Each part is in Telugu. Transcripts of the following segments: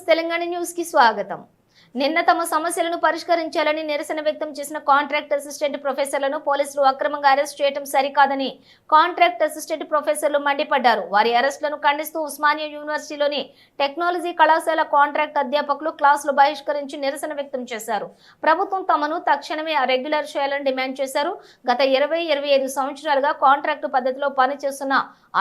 వే న్యూస్ తెలంగాణ న్యూస్ కి స్వాగతం నిన్న తమ సమస్యలను పరిష్కరించాలని నిరసన వ్యక్తం చేసిన కాంట్రాక్ట్ అసిస్టెంట్ ప్రొఫెసర్లను పోలీసులు అక్రమంగా అరెస్ట్ చేయడం సరికాదని కాంట్రాక్ట్ అసిస్టెంట్ ప్రొఫెసర్లు మండిపడ్డారు. వారి అరెస్టులను ఖండిస్తూ ఉస్మానియా యూనివర్సిటీలోని టెక్నాలజీ కళాశాల కాంట్రాక్ట్ అధ్యాపకులు క్లాసులు బహిష్కరించి నిరసన వ్యక్తం చేశారు. ప్రభుత్వం తమను తక్షణమే రెగ్యులర్ చేయాలని డిమాండ్ చేశారు. గత ఇరవై ఇరవై ఐదు సంవత్సరాలుగా కాంట్రాక్ట్ పద్ధతిలో పనిచేస్తున్న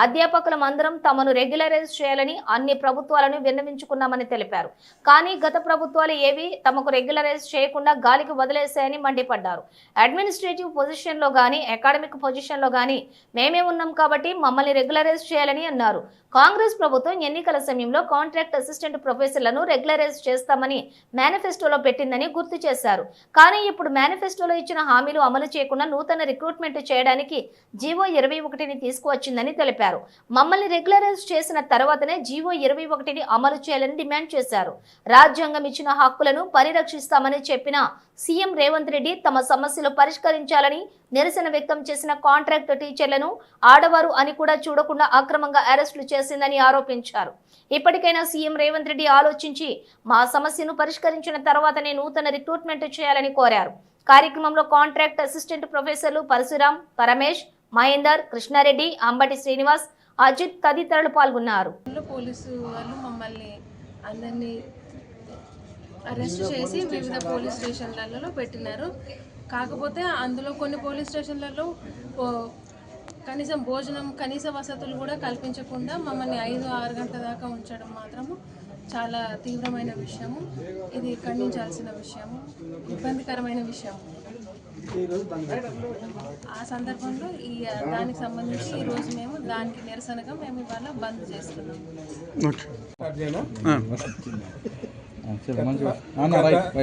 అధ్యాపకులమందరం తమను రెగ్యులరైజ్ చేయాలని అన్ని ప్రభుత్వాలను విన్నవించుకున్నామని తెలిపారు. కానీ గత ప్రభుత్వాలు ఏవి తమకు రెగ్యులరైజ్ చేయకుండా గాలికి వదిలేశాయని మండిపడ్డారు. అడ్మినిస్ట్రేటివ్ పొజిషన్లో కానీ అకాడమిక్ పొజిషన్లో కానీ మేమే ఉన్నాం కాబట్టి మమ్మల్ని రెగ్యులరైజ్ చేయాలని అన్నారు. కాంగ్రెస్ ప్రభుత్వం ఎన్నికల సమయంలో కాంట్రాక్ట్ అసిస్టెంట్ ప్రొఫెసర్లను రెగ్యులరైజ్ చేస్తామని మేనిఫెస్టోలో పెట్టిందని గుర్తు చేశారు. కానీ ఇప్పుడు మేనిఫెస్టోలో ఇచ్చిన హామీలు అమలు చేయకుండా నూతన రిక్రూట్మెంట్ చేయడానికి జీవో ఇరవై ఒకటిని తీసుకువచ్చిందని తెలిపారు. మమ్మల్ని రెగ్యులరైజ్ చేసిన తర్వాతనే జీవో ఇరవై ఒకటిని అమలు చేయాలని డిమాండ్ చేశారు. రాజ్యాంగం ఇచ్చిన హక్కులను పరిరక్షిస్తామని చెప్పిన సీఎం రేవంత్ రెడ్డి తమ సమస్యలు పరిష్కరించాలని నిరసన వ్యక్తం చేసిన కాంట్రాక్ట్ టీచర్లను ఆడవారు అని కూడా చూడకుండా అక్రమంగా అరెస్టులు చేసిందని ఆరోపించారు. ఇప్పటికైనా సీఎం రేవంత్ రెడ్డి ఆలోచించి మా సమస్యను పరిష్కరించిన తర్వాతనే నూతన రిక్రూట్మెంట్ చేయాలని కోరారు. కార్యక్రమంలో కాంట్రాక్ట్ అసిస్టెంట్ ప్రొఫెసర్లు పరశురాం పరమేష్ మహేందర్ కృష్ణారెడ్డి అంబటి శ్రీనివాస్ అజిత్ తదితరులు పాల్గొన్నారు. పోలీసు వాళ్ళు మమ్మల్ని అందరినీ అరెస్ట్ చేసి వివిధ పోలీస్ స్టేషన్లలో పెట్టినారు. కాకపోతే అందులో కొన్ని పోలీస్ స్టేషన్లలో కనీసం భోజనం కనీస వసతులు కూడా కల్పించకుండా మమ్మల్ని ఐదు ఆరు గంటల దాకా ఉంచడం మాత్రము చాలా తీవ్రమైన విషయము. ఇది ఖండించాల్సిన విషయము. ఇబ్బందికరమైన విషయము. ఆ సందర్భంలో ఈ దానికి సంబంధించి ఈ రోజు మేము దానికి నిరసనగా మేము ఇవాళ బంద్ చేస్తున్నాం.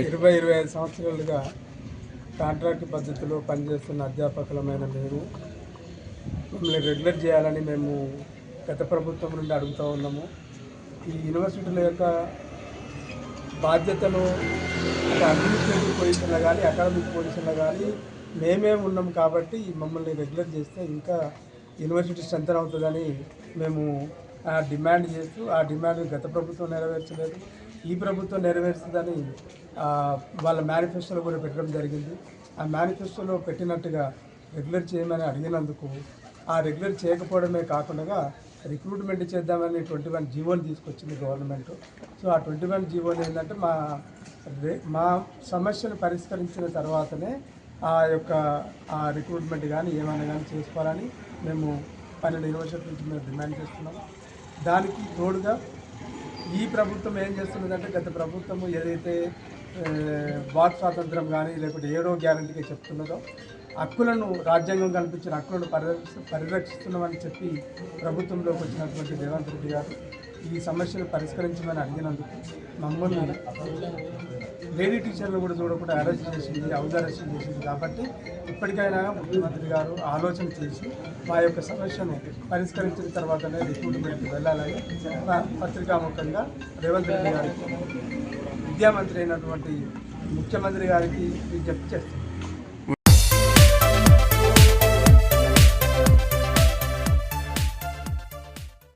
ఇరవై ఇరవై ఐదు సంవత్సరాలుగా కాంట్రాక్ట్ పద్ధతిలో పనిచేస్తున్న అధ్యాపకులమైన మేము మమ్మల్ని రెగ్యులర్ చేయాలని మేము గత ప్రభుత్వం నుండి అడుగుతూ ఉన్నాము. ఈ యూనివర్సిటీల యొక్క బాధ్యతలు అడ్మినిస్ట్రేటివ్ పొజిషన్లో కానీ అకాడమిక్ పొజిషన్లో కానీ మేమే ఉన్నాం కాబట్టి మమ్మల్ని రెగ్యులర్ చేస్తే ఇంకా యూనివర్సిటీ స్ట్రెంత్ అవుతుందని మేము డిమాండ్ చేస్తూ ఆ డిమాండ్ గత ప్రభుత్వం నెరవేర్చలేదు. ఈ ప్రభుత్వం నెరవేర్చదని వాళ్ళ మేనిఫెస్టోలో కూడా పెట్టడం జరిగింది. ఆ మేనిఫెస్టోలో పెట్టినట్టుగా రెగ్యులర్ చేయమని అడిగినందుకు ఆ రెగ్యులర్ చేయకపోవడమే కాకుండా రిక్రూట్మెంట్ చేద్దామని ట్వంటీ వన్ జీవోని తీసుకొచ్చింది గవర్నమెంట్. సో ఆ ట్వంటీ వన్ జీవోని ఏంటంటే మా రే- మా సమస్యను పరిష్కరించిన తర్వాతనే ఆ యొక్క ఆ రిక్రూట్మెంట్ కానీ ఏమైనా కానీ చేసుకోవాలని మేము పన్నెండు యూనివర్సిటీ నుంచి మేము డిమాండ్ చేస్తున్నాము దానికి తోడుగా ఈ ప్రభుత్వం ఏం చేస్తున్నదంటే గత ప్రభుత్వము ఏదైతే వాక్ స్వాతంత్రం కానీ లేకపోతే ఏడో గ్యారంటీగా చెప్తున్నదో హక్కులను రాజ్యాంగం కల్పించిన హక్కులను పరిరక్షిస్తున్నామని చెప్పి ప్రభుత్వంలోకి వచ్చినటువంటి రేవంత్ రెడ్డి గారు ఈ సమస్యను పరిష్కరించమని అడిగినందుకు మమ్మల్ని లేడీ టీచర్లు కూడా చూడకుండా అరెస్ట్ చేసింది హౌస్ చేసింది కాబట్టి ఇప్పటికైనా ముఖ్యమంత్రి గారు ఆలోచన చేసి మా యొక్క సమస్యను పరిష్కరించిన తర్వాతనే రిక్రూట్మెంట్కి వెళ్ళాలని పత్రికాముఖంగా రేవంత్ రెడ్డి గారికి విద్యామంత్రి అయినటువంటి ముఖ్యమంత్రి గారికి విజ్ఞప్తి చేస్తాను